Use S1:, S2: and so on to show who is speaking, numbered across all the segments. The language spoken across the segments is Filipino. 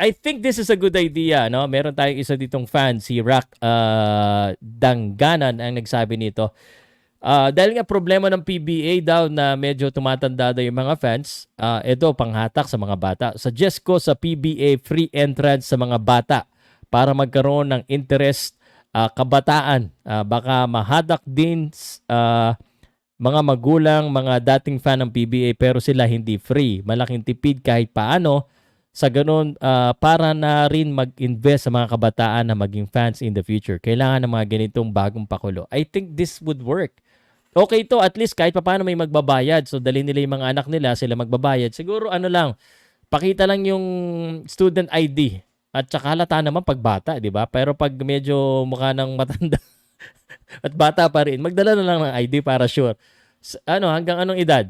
S1: I think this is a good idea, no? Meron tayong isa ditong fan, si Rock uh, Dangganan ang nagsabi nito. Ah, dahil nga problema ng PBA daw na medyo tumatanda daw yung mga fans, ah, ito panghatak sa mga bata. Suggest ko sa PBA free entrance sa mga bata para magkaroon ng interest ah, kabataan. Ah, baka mahadak din ah, mga magulang, mga dating fan ng PBA pero sila hindi free. Malaking tipid kahit paano. Sa ganun, ah, para na rin mag-invest sa mga kabataan na maging fans in the future. Kailangan ng mga ganitong bagong pakulo. I think this would work. Okay to, at least kahit paano may magbabayad. So, dali nila yung mga anak nila, sila magbabayad. Siguro ano lang, pakita lang yung student ID. At saka halata naman pag bata, di ba? Pero pag medyo mukha ng matanda at bata pa rin, magdala na lang ng ID para sure. Ano, hanggang anong edad?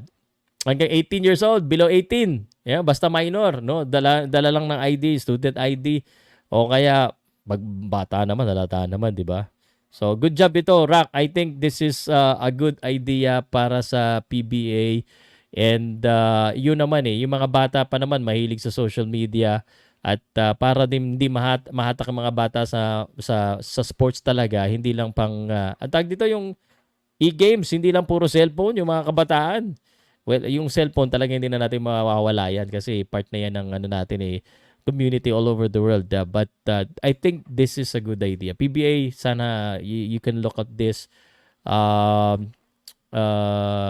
S1: Hanggang 18 years old, below 18. Yeah, basta minor, no? Dala, dala lang ng ID, student ID. O kaya, pag bata naman, halata naman, di ba? So, good job ito, Rock. I think this is uh, a good idea para sa PBA. And uh, yun naman eh, yung mga bata pa naman mahilig sa social media at uh, para din hindi mahat, mahatak ang mga bata sa sa sa sports talaga, hindi lang pang uh, ang tawag dito yung e-games, hindi lang puro cellphone yung mga kabataan. Well, yung cellphone talaga hindi na natin mawawala yan kasi part na yan ng ano natin eh community all over the world. Uh, but uh, I think this is a good idea. PBA, sana you, you can look at this. Um, uh,